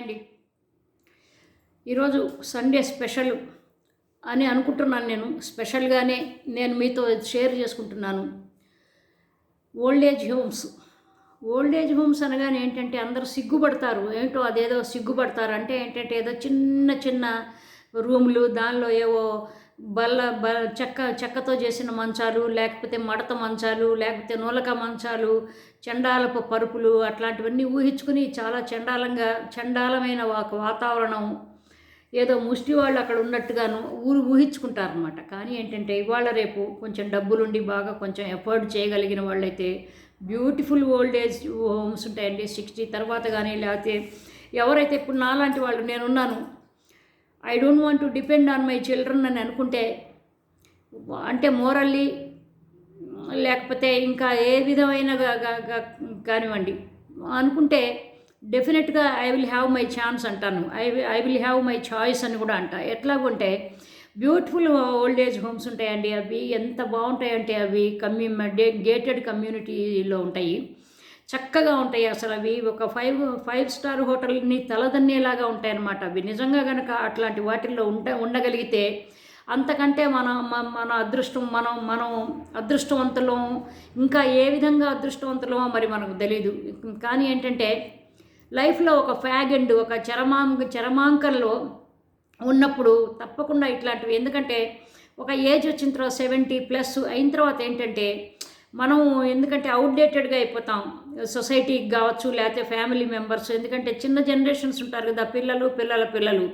అండి. ఈరోజు Sunday special అని అనుకుంటున్నాను నేను. స్పెషల్గానే నేను మీతో షేర్ చేసుకుంటున్నాను. Old age homes. Old age homes అనగానే ఏంటంటే అందరూ సిగ్గుపడతారు. ఏంటో అదేదో సిగ్గుపడతారు. అంటే ఏంటంటే ఏదో చిన్న చిన్న రూములు దానిలో ఏవో బల్ల బ చెక్క చెక్కతో చేసిన మంచాలు లేకపోతే మడత మంచాలు లేకపోతే నూలక మంచాలు చండాలపు పరుపులు అట్లాంటివన్నీ ఊహించుకుని చాలా చండాలంగా చండాలమైన ఒక వాతావరణం ఏదో ముష్టి వాళ్ళు అక్కడ ఉన్నట్టుగాను ఊరు ఊహించుకుంటారనమాట కానీ ఏంటంటే ఇవాళ రేపు కొంచెం డబ్బులుండి బాగా కొంచెం ఎఫర్ట్ చేయగలిగిన వాళ్ళైతే బ్యూటిఫుల్ ఓల్డ్ ఏజ్ హోమ్స్ ఉంటాయండి. సిక్స్టీ తర్వాత కానీ లేకపోతే ఎవరైతే ఇప్పుడు నాలాంటి వాళ్ళు నేనున్నాను I don't want to depend on my children అని అనుకుంటే అంటే మోరల్లీ లేకపోతే ఇంకా ఏ విధమైన కానివ్వండి. అనుకుంటే డెఫినెట్గా I will have my chance అంటాను. I I will have my choice అని కూడా అంట. ఎట్లాగుంటే బ్యూటిఫుల్ ఓల్డ్ ఏజ్ హోమ్స్ ఉంటాయండి అవి. ఎంత బాగుంటాయంటే అవి. కమ్యూ గేటెడ్ కమ్యూనిటీలో ఉంటాయి. చక్కగా ఉంటాయి అసలు అవి. ఒక ఫైవ్ ఫైవ్ స్టార్ హోటల్ని తలదన్నేలాగా ఉంటాయి అన్నమాట అవి నిజంగా కనుక అట్లాంటి వాటిల్లో ఉండ ఉండగలిగితే అంతకంటే మన మన అదృష్టం మనం మనం అదృష్టవంతులం ఇంకా ఏ విధంగా అదృష్టవంతులమో మరి మనకు తెలియదు కానీ ఏంటంటే లైఫ్లో ఒక ఫ్యాగ్ అండ్ ఒక చరమాంక చరమాంకంలో ఉన్నప్పుడు తప్పకుండా ఇట్లాంటివి. ఎందుకంటే ఒక ఏజ్ వచ్చిన తర్వాత సెవెంటీ ప్లస్ అయిన తర్వాత ఏంటంటే మనం ఎందుకంటే అవుట్డేటెడ్గా అయిపోతాం. సొసైటీకి కావచ్చు లేకపోతే ఫ్యామిలీ మెంబర్స్ ఎందుకంటే చిన్న జనరేషన్స్ ఉంటారు కదా పిల్లలు పిల్లల పిల్లలు.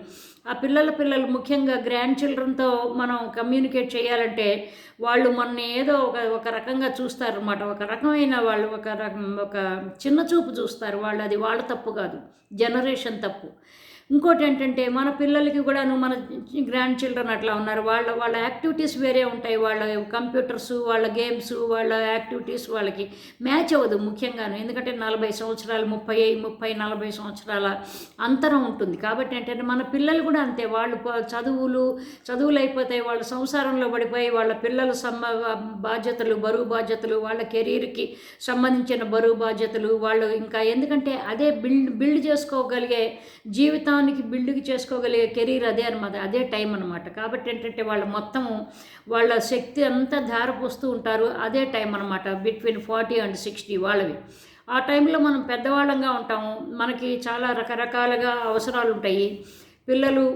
ఆ పిల్లల పిల్లలు ముఖ్యంగా గ్రాండ్ చిల్డ్రన్తో మనం కమ్యూనికేట్ చేయాలంటే వాళ్ళు మనని ఏదో ఒక ఒక రకంగా చూస్తారు అనమాట ఒక రకమైన వాళ్ళు ఒక రకం ఒక చిన్న చూపు చూస్తారు. వాళ్ళు అది వాళ్ళ తప్పు కాదు. జనరేషన్ తప్పు. ఇంకోటి ఏంటంటే మన పిల్లలకి కూడాను మన గ్రాండ్ చిల్డ్రన్ అట్లా ఉన్నారు. వాళ్ళ వాళ్ళ యాక్టివిటీస్ వేరే ఉంటాయి. వాళ్ళ కంప్యూటర్స్ వాళ్ళ గేమ్స్ వాళ్ళ యాక్టివిటీస్ వాళ్ళకి మ్యాచ్ అవ్వదు ముఖ్యంగాను. ఎందుకంటే నలభై సంవత్సరాలు ముప్పై ముప్పై నలభై సంవత్సరాల అంతరం ఉంటుంది. కాబట్టి ఏంటంటే మన పిల్లలు కూడా అంతే. వాళ్ళు చదువులు చదువులు అయిపోతాయి. వాళ్ళ సంసారంలో పడిపోయి వాళ్ళ పిల్లల సమ్మ బాధ్యతలు బరువు బాధ్యతలు వాళ్ళ కెరీర్కి సంబంధించిన బరువు బాధ్యతలు వాళ్ళు ఇంకా ఎందుకంటే అదే బిల్డ్ బిల్డ్ చేసుకోగలిగే జీవితం జీవితానికి బిల్డింగ్ చేసుకోగలిగే కెరీర్ అదే అనమాట అదే టైం అనమాట కాబట్టి ఏంటంటే వాళ్ళ మొత్తము వాళ్ళ శక్తి అంతా ధారపోస్తూ ఉంటారు అదే టైం అనమాట బిట్వీన్ ఫార్టీ అండ్ సిక్స్టీ వాళ్ళవి. ఆ టైంలో మనం పెద్దవాళ్ళంగా ఉంటాము మనకి చాలా రకరకాలుగా అవసరాలు ఉంటాయి. పిల్లలు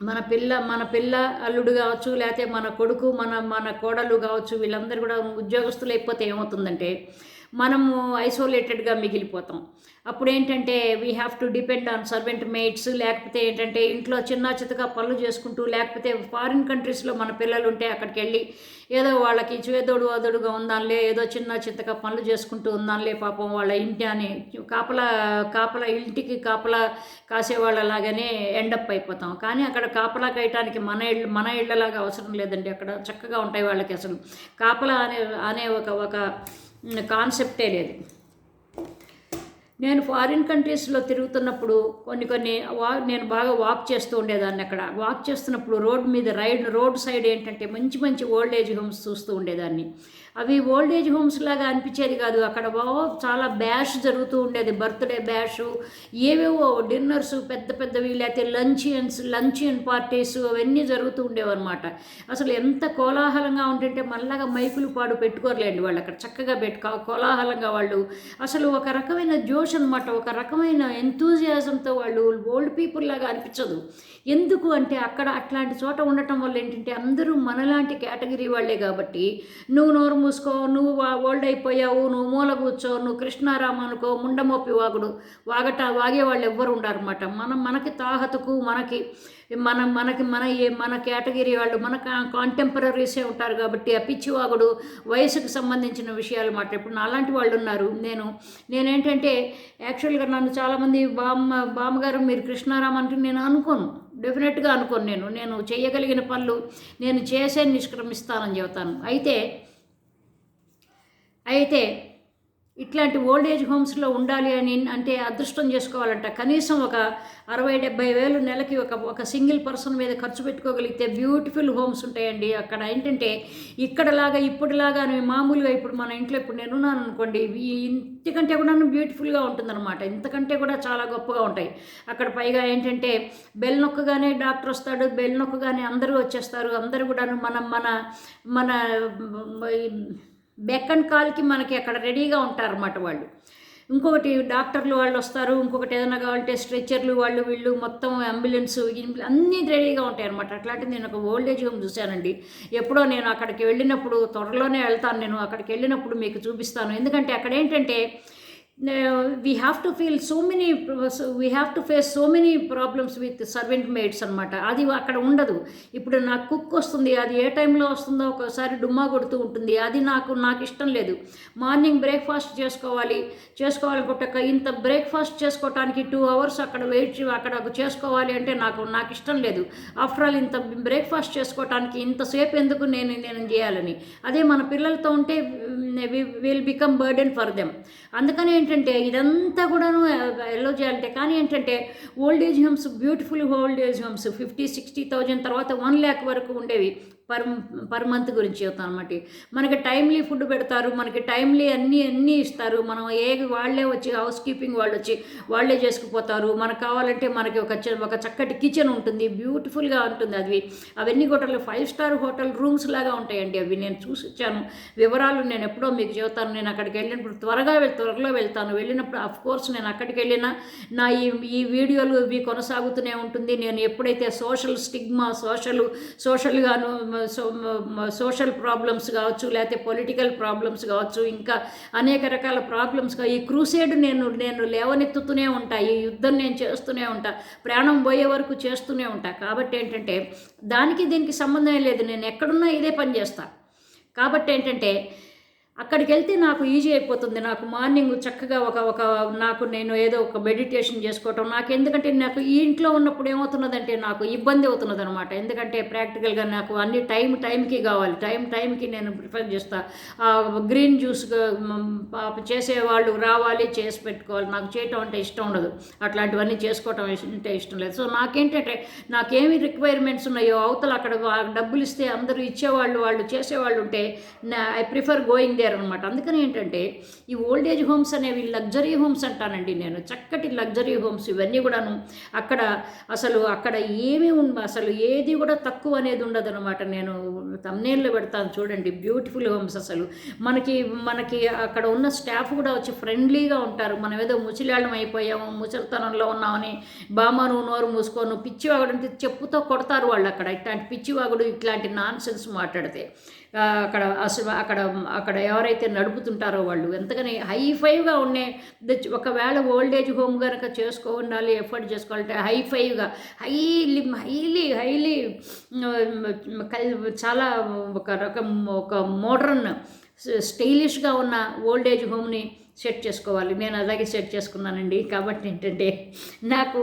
మన పిల్ల మన పిల్ల అల్లుడు కావచ్చు లేకపోతే మన కొడుకు మన మన కోడలు కావచ్చు వీళ్ళందరూ కూడా ఉద్యోగస్తులు అయిపోతే ఏమవుతుందంటే మనము ఐసోలేటెడ్గా మిగిలిపోతాం. అప్పుడు ఏంటంటే we have to depend on servant maids లేకపోతే ఏంటంటే ఇంట్లో చిన్న చితగా పనులు చేసుకుంటూ లేకపోతే ఫారిన్ కంట్రీస్లో మన పిల్లలు ఉంటే అక్కడికి వెళ్ళి ఏదో వాళ్ళకి చేదోడు అదోడుగా ఉందాంలే ఏదో చిన్న చిత్తగా పనులు చేసుకుంటూ ఉందాంలే పాపం వాళ్ళ ఇంటి అని కాపలా కాపలా ఇంటికి కాపలా కాసేవాళ్ళలాగానే ఎండప్ అయిపోతాం. కానీ అక్కడ కాపలా కాయటానికి మన ఇళ్ళు మన ఇళ్ళలాగా అవసరం లేదండి. అక్కడ చక్కగా ఉంటాయి వాళ్ళకి అసలు. కాపలా అనే అనే ఒక ఒక కాన్సెప్టే లేదు. నేను ఫారిన్ కంట్రీస్లో తిరుగుతున్నప్పుడు కొన్ని కొన్ని వా నేను బాగా వాక్ చేస్తూ ఉండేదాన్ని అక్కడ. వాక్ చేస్తున్నప్పుడు రోడ్ మీద రైడ్ రోడ్ సైడ్ ఏంటంటే మంచి మంచి ఓల్డ్ ఏజ్ హోమ్స్ చూస్తూ ఉండేదాన్ని. అవి ఓల్డ్ ఏజ్ హోమ్స్ లాగా అనిపించేది కాదు. అక్కడ బాగా చాలా బ్యాష్ జరుగుతూ ఉండేది. బర్త్డే బ్యాష్ ఏవేవో డిన్నర్స్ పెద్ద పెద్దవి లేకపోతే లంచియన్స్ లంచియన్ పార్టీస్ అవన్నీ జరుగుతూ ఉండేవన్నమాట. అసలు ఎంత కోలాహలంగా ఉంటుంటే మళ్ళాగా మైకులు పాడు పెట్టుకోరలేండి వాళ్ళు. అక్కడ చక్కగా పెట్టుకో కోలాహలంగా వాళ్ళు. అసలు ఒక రకమైన జోష్ అనమాట ఒక రకమైన ఎంతూజియాజంతో వాళ్ళు ఓల్డ్ పీపుల్ లాగా అనిపించదు. ఎందుకు అంటే అక్కడ అట్లాంటి చోట ఉండటం వల్ల ఏంటంటే అందరూ మనలాంటి కేటగిరీ వాళ్ళే కాబట్టి నువ్వు నోరు మూసుకో నువ్వు వా- ఓల్డ్ అయిపోయావు నువ్వు మూల కూర్చో నువ్వు కృష్ణారామ అనుకో ముండమోపి వాగుడు వాగట వాగే వాళ్ళు ఎవ్వరు ఉండారన్నమాట. మనం మనకి తాహతుకు మనకి మన మనకి మన ఏ మన కేటగిరీ వాళ్ళు మన కాంటెంపరీసే ఉంటారు కాబట్టి ఆ పిచ్చివాగుడు వయసుకు సంబంధించిన విషయాలు మాట ఇప్పుడు నాలాంటి వాళ్ళు ఉన్నారు నేను నేనేంటంటే యాక్చువల్గా నన్ను చాలామంది బామ్మ బామ్మగారు మీరు కృష్ణారామ అంటే నేను అనుకోను. డెఫినెట్గా అనుకోను నేను. నేను చేయగలిగిన పనులు నేను చేసే నిష్క్రమిస్తానని చెబుతాను. అయితే అయితే ఇట్లాంటి ఓల్డ్ ఏజ్ హోమ్స్లో ఉండాలి అని అంటే అదృష్టం చేసుకోవాలంట. కనీసం ఒక అరవై డెబ్బై వేలు నెలకి ఒక ఒక సింగిల్ పర్సన్ మీద ఖర్చు పెట్టుకోగలిగితే బ్యూటిఫుల్ హోమ్స్ ఉంటాయండి. అక్కడ ఏంటంటే ఇక్కడలాగా ఇప్పుడులాగా మామూలుగా ఇప్పుడు మన ఇంట్లో ఇప్పుడు నేను ఉన్నాను అనుకోండి ఇంతకంటే ఇంటికంటే కూడా బ్యూటిఫుల్గా ఉంటుందన్నమాట. ఇంతకంటే కూడా చాలా గొప్పగా ఉంటాయి. అక్కడ పైగా ఏంటంటే బెల్ నొక్కగానే డాక్టర్ వస్తాడు బెల్ నొక్కగానే అందరూ వచ్చేస్తారు. అందరూ కూడా మనం మన మన బెక్ అండ్ కాల్కి మనకి అక్కడ రెడీగా ఉంటారన్నమాట వాళ్ళు. ఇంకొకటి డాక్టర్లు వాళ్ళు వస్తారు ఇంకొకటి ఏదైనా కావాలంటే స్ట్రెచ్చర్లు వాళ్ళు వీళ్ళు మొత్తం అంబులెన్స్ అన్నీ రెడీగా ఉంటాయి అనమాట అట్లాంటిది నేను ఒక ఓల్డ్ ఏజ్ హోమ్ చూశానండి. ఎప్పుడో నేను అక్కడికి వెళ్ళినప్పుడు త్వరలోనే వెళ్తాను నేను అక్కడికి వెళ్ళినప్పుడు మీకు చూపిస్తాను. ఎందుకంటే అక్కడ ఏంటంటే we have to feel so many we have to face so many problems with servant maids అనమాట అది అక్కడ ఉండదు. ఇప్పుడు నాకు కుక్ వస్తుంది అది ఏ టైంలో వస్తుందో ఒకసారి డుమ్మా కొడుతూ ఉంటుంది. అది నాకు నాకు ఇష్టం లేదు. మార్నింగ్ బ్రేక్ఫాస్ట్ చేసుకోవాలి. చేసుకోవాలనుకుంటే ఇంత బ్రేక్ఫాస్ట్ చేసుకోవటానికి టూ అవర్స్ అక్కడ వెయిట్ అక్కడ చేసుకోవాలి అంటే నాకు నాకు ఇష్టం లేదు. ఆఫ్టర్ ఆల్ ఇంత బ్రేక్ఫాస్ట్ చేసుకోవటానికి ఇంతసేపు ఎందుకు నేను నేను చేయాలని? అదే మన పిల్లలతో ఉంటే will become burden for them అందుకని ఏంటంటే ఇదంతా కూడాను ఎల్లో చేయాలంటే కానీ ఏంటంటే old age homes beautiful old age homes fifty sixty thousand తర్వాత వన్ ల్యాక్ వరకు ఉండేవి. పర్ పర్ మంత్ గురించి చెప్తాను అనమాట మనకి టైమ్లీ ఫుడ్ పెడతారు మనకి టైమ్లీ అన్నీ అన్నీ ఇస్తారు. మనం ఏ వాళ్ళే వచ్చి హౌస్ కీపింగ్ వాళ్ళు వచ్చి వాళ్ళే చేసుకుపోతారు. మనకు కావాలంటే మనకి ఒక ఒక చక్కటి కిచెన్ ఉంటుంది బ్యూటిఫుల్గా ఉంటుంది అది. అవన్నీ hotel five star hotel rooms లాగా ఉంటాయండి అవి. నేను చూసి వచ్చాను వివరాలు నేను ఎప్పుడో మీకు చెబుతాను. నేను అక్కడికి వెళ్ళినప్పుడు త్వరగా వెళ్ళి త్వరలో వెళ్తాను. వెళ్ళినప్పుడు అఫ్ కోర్స్ నేను అక్కడికి వెళ్ళినా నా ఈ ఈ వీడియోలు ఇవి కొనసాగుతూనే ఉంటుంది. నేను ఎప్పుడైతే సోషల్ స్టిగ్మా సోషల్ సోషల్గాను సోషల్ ప్రాబ్లమ్స్ కావచ్చు లేకపోతే పొలిటికల్ ప్రాబ్లమ్స్ కావచ్చు ఇంకా అనేక రకాల ప్రాబ్లమ్స్గా ఈ క్రూసేడ్ నేను నేను లేవనెత్తుతూనే ఉంటా ఈ యుద్ధం నేను చేస్తూనే ఉంటా ప్రాణం పోయే వరకు చేస్తూనే ఉంటా. కాబట్టి ఏంటంటే దానికి దీనికి సంబంధం లేదు నేను ఎక్కడున్నా ఇదే పని చేస్తా. కాబట్టి ఏంటంటే అక్కడికి వెళ్తే నాకు ఈజీ అయిపోతుంది. నాకు మార్నింగ్ చక్కగా ఒక ఒక నాకు నేను ఏదో ఒక మెడిటేషన్ చేసుకోవటం నాకు ఎందుకంటే నాకు ఈ ఇంట్లో ఉన్నప్పుడు ఏమవుతున్నదంటే నాకు ఇబ్బంది అవుతున్నది అనమాట ఎందుకంటే ప్రాక్టికల్గా నాకు అన్ని టైం టైంకి కావాలి. టైం టైంకి నేను ప్రిఫర్ చేస్తాను గ్రీన్ జ్యూస్ చేసేవాళ్ళు రావాలి చేసి పెట్టుకోవాలి. నాకు చేయటం అంటే ఇష్టం ఉండదు. అట్లాంటివన్నీ చేసుకోవటం అంటే ఇష్టం లేదు. సో నాకేంటంటే నాకేమి రిక్వైర్మెంట్స్ ఉన్నాయో అవతల అక్కడ డబ్బులు ఇస్తే అందరూ ఇచ్చేవాళ్ళు వాళ్ళు చేసేవాళ్ళు ఉంటే ఐ ప్రిఫర్ గోయింగ్ అనమాట అందుకని ఏంటంటే ఈ ఓల్డ్ ఏజ్ హోమ్స్ అనేవి లగ్జరీ హోమ్స్ అంటానండి నేను. చక్కటి లగ్జరీ హోమ్స్ ఇవన్నీ కూడాను అక్కడ అసలు అక్కడ ఏమీ ఉండ అసలు ఏది కూడా తక్కువ అనేది ఉండదు అనమాట నేను తమ్నేళ్ళు పెడతాను చూడండి బ్యూటిఫుల్ హోమ్స్ అసలు. మనకి మనకి అక్కడ ఉన్న స్టాఫ్ కూడా వచ్చి ఫ్రెండ్లీగా ఉంటారు. మనం ఏదో ముచిలాళ్ళం అయిపోయాము ముసలితనంలో ఉన్నామని బామాను నోరు మూసుకోను పిచ్చివాగుడు చెప్పుతో కొడతారు వాళ్ళు అక్కడ. ఇట్లాంటి పిచ్చివాగుడు ఇట్లాంటి నాన్ సెన్స్ మాట్లాడితే అక్కడ అసలు అక్కడ అక్కడ ఎవరైతే నడుపుతుంటారో వాళ్ళు. ఎంతగానే హై ఫైవ్గా ఉండే ఒకవేళ ఓల్డ్ ఏజ్ హోమ్ కనుక చేసుకో ఉండాలి ఎఫర్ట్ చేసుకోవాలంటే హై ఫైవ్గా హైలీ హైలీ హైలీ చాలా ఒక రకం ఒక మోడర్న్ స్టైలిష్గా ఉన్న ఓల్డ్ ఏజ్ హోమ్ని సెట్ చేసుకోవాలి. నేను అలాగే సెట్ చేసుకున్నానండి. కాబట్టి ఏంటంటే నాకు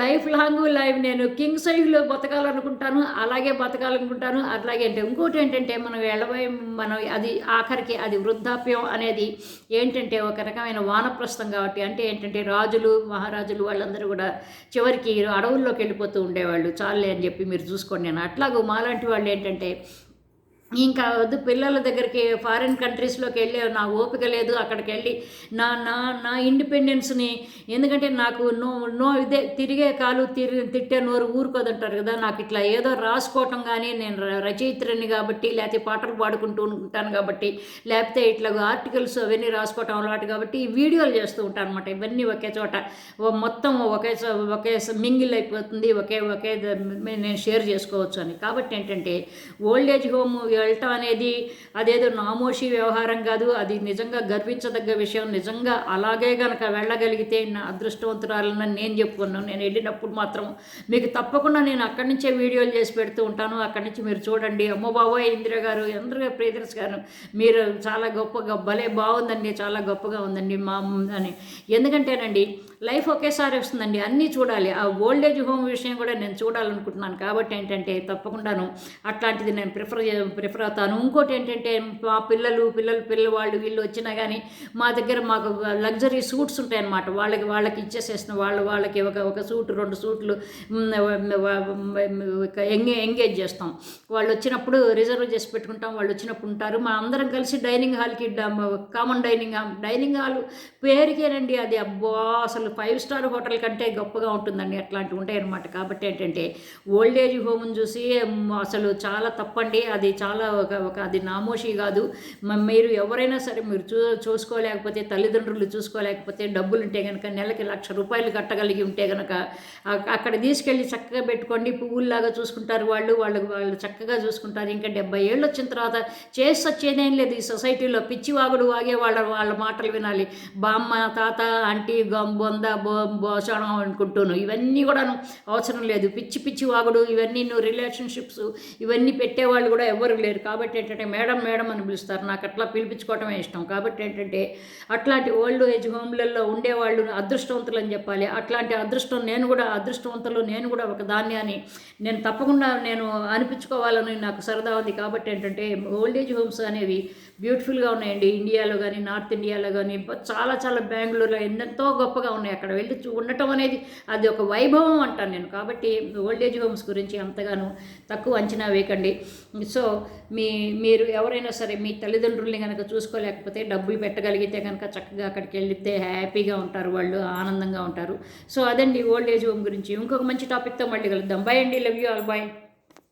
లైఫ్ లాంగ్ లైఫ్ నేను కింగ్ సైజ్లో బతకాలనుకుంటాను అలాగే బతకాలనుకుంటాను. అలాగే అంటే ఇంకోటి ఏంటంటే మనం వెళ్ళబోయే మనం అది ఆఖరికి అది వృద్ధాప్యం అనేది ఏంటంటే ఒక రకమైన వానప్రస్థం కాబట్టి అంటే ఏంటంటే రాజులు మహారాజులు వాళ్ళందరూ కూడా చివరికి అడవుల్లోకి వెళ్ళిపోతూ ఉండేవాళ్ళు. చాలే అని చెప్పి మీరు చూసుకోండి. నేను అట్లాగూ మాలాంటి వాళ్ళు ఏంటంటే ఇంకా వద్దు పిల్లల దగ్గరికి ఫారిన్ కంట్రీస్లోకి వెళ్ళి నా ఓపిక లేదు. అక్కడికి వెళ్ళి నా నా నా ఇండిపెండెన్స్ని ఎందుకంటే నాకు నో నో ఇదే తిరిగే కాలు తిరిగి తిట్టే నోరు ఊరుకోదంటారు కదా. నాకు ఇట్లా ఏదో రాసుకోవటం కానీ నేను రచయిత్రని కాబట్టి లేకపోతే పాటలు పాడుకుంటూ ఉంటాను కాబట్టి లేకపోతే ఇట్లా ఆర్టికల్స్ అవన్నీ రాసుకోవటం అలవాటు కాబట్టి ఈ వీడియోలు చేస్తూ ఉంటాను అనమాట ఇవన్నీ ఒకే చోట మొత్తం ఒకే ఒకే మింగిల్ అయిపోతుంది. ఒకే ఒకే నేను షేర్ చేసుకోవచ్చు అని. కాబట్టి ఏంటంటే ఓల్డ్ ఏజ్ హోమ్ వెళ్ళటం అనేది అదేదో నామోషి వ్యవహారం కాదు అది నిజంగా గర్వించదగ్గ విషయం. నిజంగా అలాగే కనుక వెళ్ళగలిగితే నా అదృష్టవంతురాలని నేను చెప్పుకున్నాను. నేను వెళ్ళినప్పుడు మాత్రం మీకు తప్పకుండా నేను అక్కడి నుంచే వీడియోలు చేసి పెడుతూ ఉంటాను. అక్కడి నుంచి మీరు చూడండి. అమ్మ బాబాయ్ ఇందిరా గారు అందరూ ప్రియదర్శ్ గారు మీరు చాలా గొప్పగా భలే బాగుందండి చాలా గొప్పగా ఉందండి మా అని. ఎందుకంటేనండి లైఫ్ ఒకేసారి వస్తుందండి అన్నీ చూడాలి. ఆ ఓల్డ్ ఏజ్ హోమ్ విషయం కూడా నేను చూడాలనుకుంటున్నాను. కాబట్టి ఏంటంటే తప్పకుండాను అట్లాంటిది నేను ప్రిఫర్ ప్రిఫర్ అవుతాను. ఇంకోటి ఏంటంటే మా పిల్లలు పిల్లలు పిల్లవాళ్ళు వీళ్ళు వచ్చినా కానీ మా దగ్గర మాకు లగ్జరీ సూట్స్ ఉంటాయన్నమాట. వాళ్ళకి వాళ్ళకి ఇచ్చేసేసిన వాళ్ళు వాళ్ళకి ఒక ఒక సూట్ రెండు సూట్లు ఎంగే ఎంగేజ్ చేస్తాం. వాళ్ళు వచ్చినప్పుడు రిజర్వ్ చేసి పెట్టుకుంటాం. వాళ్ళు వచ్చినప్పుడు ఉంటారు. మా అందరం కలిసి డైనింగ్ హాల్కి common dining hall dining hall పేరుకేనండి అది. అబ్బా అసలు ఫైవ్ స్టార్ హోటల్ కంటే గొప్పగా ఉంటుందండి అట్లాంటివి ఉంటాయి అనమాట కాబట్టి ఏంటంటే ఓల్డ్ ఏజ్ హోమ్ని చూసి అసలు చాలా తప్పండి. అది చాలా ఒక ఒక అది నామోషి కాదు. మీరు ఎవరైనా సరే మీరు చూ చూసుకోలేకపోతే తల్లిదండ్రులు చూసుకోలేకపోతే డబ్బులు ఉంటే కనుక నెలకి లక్ష రూపాయలు కట్టగలిగి ఉంటే కనుక అక్కడ తీసుకెళ్ళి చక్కగా పెట్టుకోండి. పువ్వుల్లాగా చూసుకుంటారు వాళ్ళు. వాళ్ళు వాళ్ళు చక్కగా చూసుకుంటారు. ఇంకా డెబ్బై ఏళ్ళు వచ్చిన తర్వాత చేసి వచ్చేదేం లేదు. ఈ సొసైటీలో పిచ్చి వాగుడు వాగే వాళ్ళ వాళ్ళ మాటలు వినాలి. బామ్మ తాత ఆంటీ గం బొంద బో బోషణం అనుకుంటూను. ఇవన్నీ కూడా అవసరం లేదు. పిచ్చి పిచ్చి వాగుడు ఇవన్నీ నువ్వు రిలేషన్షిప్స్ ఇవన్నీ పెట్టేవాళ్ళు కూడా ఎవరు లేరు. కాబట్టి ఏంటంటే మేడం మేడం అని పిలుస్తారు. నాకు అట్లా పిలిపించుకోవటమే ఇష్టం. కాబట్టి ఏంటంటే అట్లాంటి ఓల్డ్ ఏజ్ హోమ్లలో ఉండేవాళ్ళు అదృష్టవంతులు అని చెప్పాలి. అట్లాంటి అదృష్టం నేను కూడా అదృష్టవంతులు నేను కూడా ఒక దాన్ని అని నేను తప్పకుండా నేను అనిపించుకోవాలని నాకు సరదా ఉంది. కాబట్టి ఏంటంటే ఓల్డ్ ఏజ్ హోమ్స్ అనేవి బ్యూటిఫుల్గా ఉన్నాయండి. ఇండియాలో కానీ నార్త్ ఇండియాలో కానీ చాలా చాలా బెంగళూరులో ఎంతో గొప్పగా ఉన్నాయి. అక్కడ వెళ్ళి ఉండటం అనేది అది ఒక వైభవం అంటాను నేను. కాబట్టి ఓల్డ్ ఏజ్ హోమ్స్ గురించి అంతగాను తక్కువ అంచనా వేయకండి. సో మీ మీరు ఎవరైనా సరే మీ తల్లిదండ్రుల్ని కనుక చూసుకోలేకపోతే డబ్బులు పెట్టగలిగితే కనుక చక్కగా అక్కడికి వెళితే హ్యాపీగా ఉంటారు. వాళ్ళు ఆనందంగా ఉంటారు. సో అదండి ఓల్డ్ ఏజ్ హోమ్ గురించి. ఇంకొక మంచి టాపిక్తో మళ్ళీ కలుద్దాం. బాయ్ అండి. Love you all. బాయ్